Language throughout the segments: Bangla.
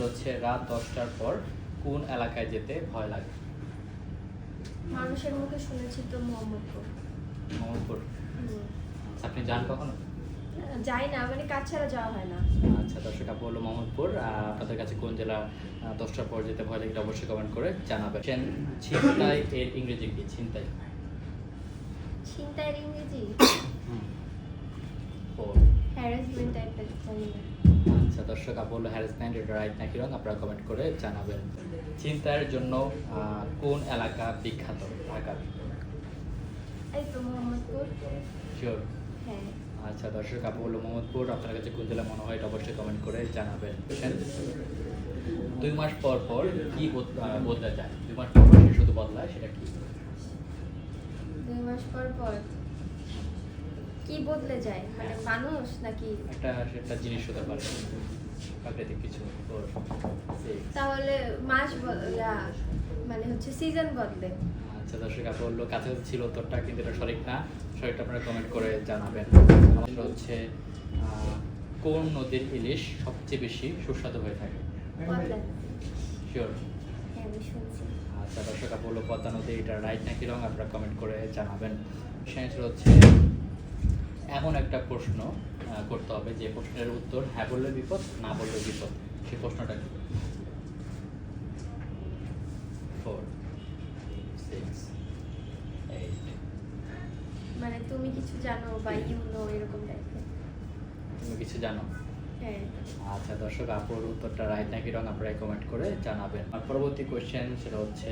সেটা হচ্ছে রাত দশটার পর কোন এলাকায় যেতে ভয় লাগে? মানুষের মুখে শুনেছি তো মোহাম্মদপুর। মোহাম্মদপুর। আপনি যান কখনো? যাই না মানে কাজ ছাড়া যাওয়া হয় না। আচ্ছা দর্শক আপু হলো মোহাম্মদপুর। আপনাদের কাছে কোন জেলা দশটার পর যেতে ভয় লাগে অবশ্যই কমেন্ট করে জানাবেন। ছেন- ছিনতাই এর ইংরেজি কি? ছিনতাই। ছিনতাইয়ের ইংরেজি? ও। হ্যারাসমেন্ট টাইপের আচ্ছা দর্শক আপু হলো হ্যারাসমেন্ট এটা রাইট নাকি রং আপনারা কমেন্ট করে জানাবেন। ছিনতাইয়ের জন্য কোন এলাকা বিখ্যাত? ঢাকার এই তো মোহাম্মদপুর। শিওর হ্যাঁ। আচ্ছা দর্শক আপু হলো মোহাম্মদপুর আপনার কাছে কোন জেলা মনে হয় এটা অবশ্যই কমেন্ট করে জানাবেন। দুই মাস পর পর কি বদলে যায়? দুই মাস পর পর সে শুধু বদলায় সেটা কি? দুই মাস পর পর? কি বদলে যায়? মানে মানুষ নাকি একটা সেটা জিনিস হতে পারে। প্রাকৃতিক কিছু তাহলে মাস ব- ইয়া, মানে হচ্ছে সিজন বদলে। আচ্ছা দর্শক আপু বলল কাছাকাছি ছিল উত্তরটা কিন্তু এটা সঠিক না। সঠিকটা আপনারা কমেন্ট করে জানাবেন। আমাদের হচ্ছে কোন নদীর ইলিশ সবচেয়ে বেশি সুস্বাদু হয়ে থাকে? শিওর হ্যাঁ আমি আচ্ছা দর্শক আপু বলল পদ্মা নদী এটা রাইট নাকি রং আপনারা কমেন্ট করে জানাবেন। সেন্সর হচ্ছে এমন একটা প্রশ্ন করতে হবে যে প্রশ্নের উত্তর হ্যাঁ বললে বিপদ না বললে বিপদ। সেই প্রশ্নটা কি? ফোর সিক্স এইট মানে তুমি কিছু জানো বা ইউ নো এরকম টাইপের তুমি কিছু জানো? হ্যাঁ। আচ্ছা দর্শক আপুর উত্তরটা রাইট নাকি রং আপনারা কমেন্ট করে জানাবেন। আর পরবর্তী কোয়েশ্চেন সেটা হচ্ছে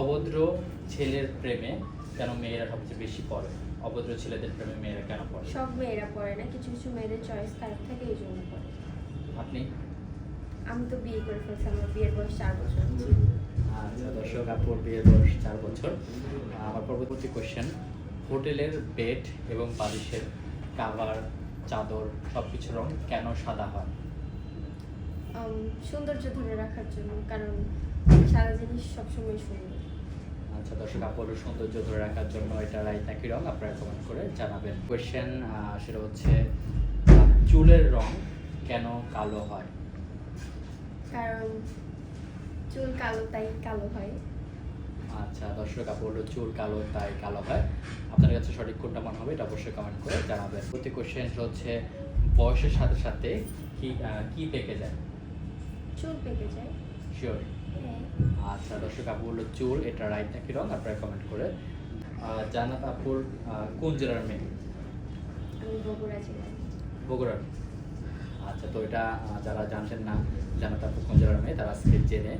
অভদ্র ছেলের প্রেমে কেন মেয়েরা সবচেয়ে বেশি পড়ে? অভদ্র ছেলেদের প্রেমে মেয়েরা কেন পড়ে? সব মেয়েরা পড়ে না কিছু কিছু মেয়েদের চয়েস খারাপ থাকে এই জন্য পড়ে। আপনি? আমি তো বিয়ে করে ফেলছি আমার বিয়ের বয়স চার বছর। আচ্ছা দর্শক আপুর বিয়ের বয়স চার বছর। আমার পরবর্তী কোয়েশ্চেন হোটেলের বেড এবং বালিশের কাভার চাদর সব কিছু রং কেন সাদা হয়? সৌন্দর্য ধরে রাখার জন্য কারণ সারা জিনিস সবসময় সুন্দর। আচ্ছা দর্শক আপুর সৌন্দর্য ধরে রাখার জন্য এটা রাইট নাকি রং। আপনারা কমেন্ট করে জানাবেন। কোয়েশ্চেন সেটা হচ্ছে চুলের রং কেন কালো হয়? কারণ চুল কালো তাই কালো হয়। আচ্ছা দর্শক আপু হলো চুল কালো তাই কালো হয়। আপনার কাছে সঠিক কোনটা মনে হবে এটা অবশ্যই কমেন্ট করে জানাবেন। প্রতি কোয়েশ্চেন হচ্ছে বয়সের সাথে সাথে কি কি পেকে যায়? চুল পেকে যায়। শিওর আচ্ছা দর্শক আপু হলো চুল এটা রাইট নাকি রং আপনারা কমেন্ট করে জানাত আপুর কোন জেলার মেয়ে? বগুড়া বগুড়ার। আচ্ছা তো এটা যারা জানতেন না জানাত আপু কোন জেলার মেয়ে তারা আজকে জেনে